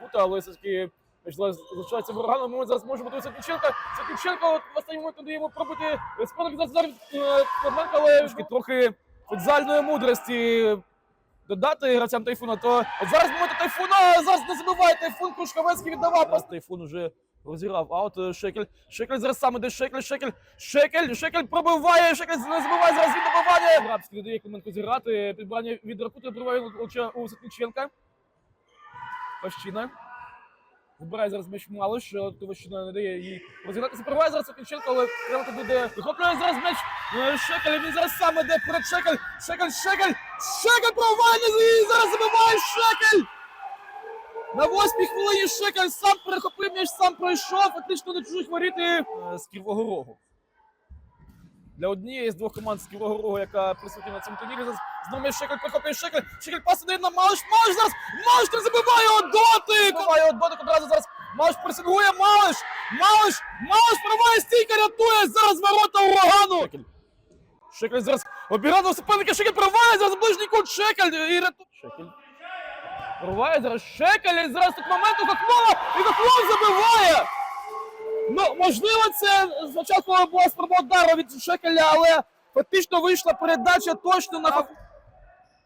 Кута, але все-таки залишається в. Ми зараз можемо бути Святниченка. Святниченко от в останній момент даємо пробити спинок зараз зараз Клименко, але трохи футзальної мудрості додати гравцям тайфуна. То от зараз момент тайфуна, зараз не забиває тайфун, Крушковецький віддавав. Зараз тайфун уже розіграв аут. е, Шекель. Шекель зараз сам іде Шекель, Шекель, Шекель, Шекель пробиває, Шекель не забиває зараз від добивання. Рабський не дає Клименко зіграти. Підбирання від Ракути пробиває у Святниченка. Пащина. Вибирає зараз м'яч Малиш, але Товощина не дає їй розігратися. Прибиває зараз Святниченко, але прямо туди де вихоплює зараз м'яч е, Шекель. Він зараз сам іде перед Шекель. Шекель, Шекель, Шекель пробиває і зараз забиває Шекель. На восьмій хвилині Шекель сам перехопив м'яч, сам пройшов, фактично до чужих воріти е, з Кривого Рогу. Для однієї з двох команд з Кривого Рогу, яка присутня на цьому турнірі, зараз знову Шекель перехоплює Шекель. Шекель пас дає на Малиш, Малиш зараз, Малиш не забиває от дотик! Забиває от дотик одразу зараз. Малиш пресингує, Малиш, Малиш, Малиш прориває стійка, рятує зараз ворота урагану. Шекель. Шекель зараз обіграв суперника, Шекель прориває зараз ближній кут Шекель і рятує. Шекель. Прориває зараз Шекель, і зараз тут момент у і Коклов забиває! Ну, можливо, це спочатку була спроба удару від Шекеля, але фактично вийшла передача точно на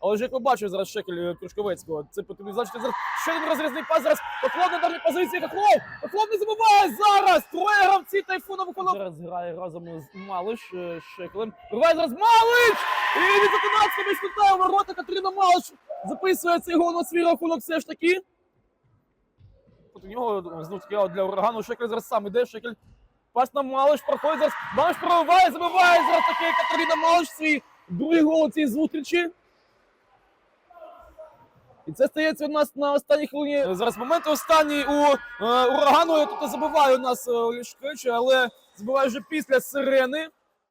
але ж як ви бачите зараз Шекель е, Крушковецького, це потрібно значити зараз ще один розрізний пас зараз. Поклон на даній позиції, Коклов! Коклов не забуває зараз! Троє гравці тайфуна виконав. Зараз грає разом з Малиш е, Шекелем. Рває зараз Малиш! І від 11 між ворота Катерина Малиш записує цей гол на свій рахунок все ж таки. От у нього знов таки для урагану. Шекель зараз сам іде. Шекель пас на Малиш проходить зараз. Малиш прориває, забиває зараз таки Катерина Малиш свій другий гол цій зустрічі. І це стається у нас на останній хвилині. Зараз момент останній у е, урагану. Тут забиває у нас е, Олішкевич, але забиває вже після сирени.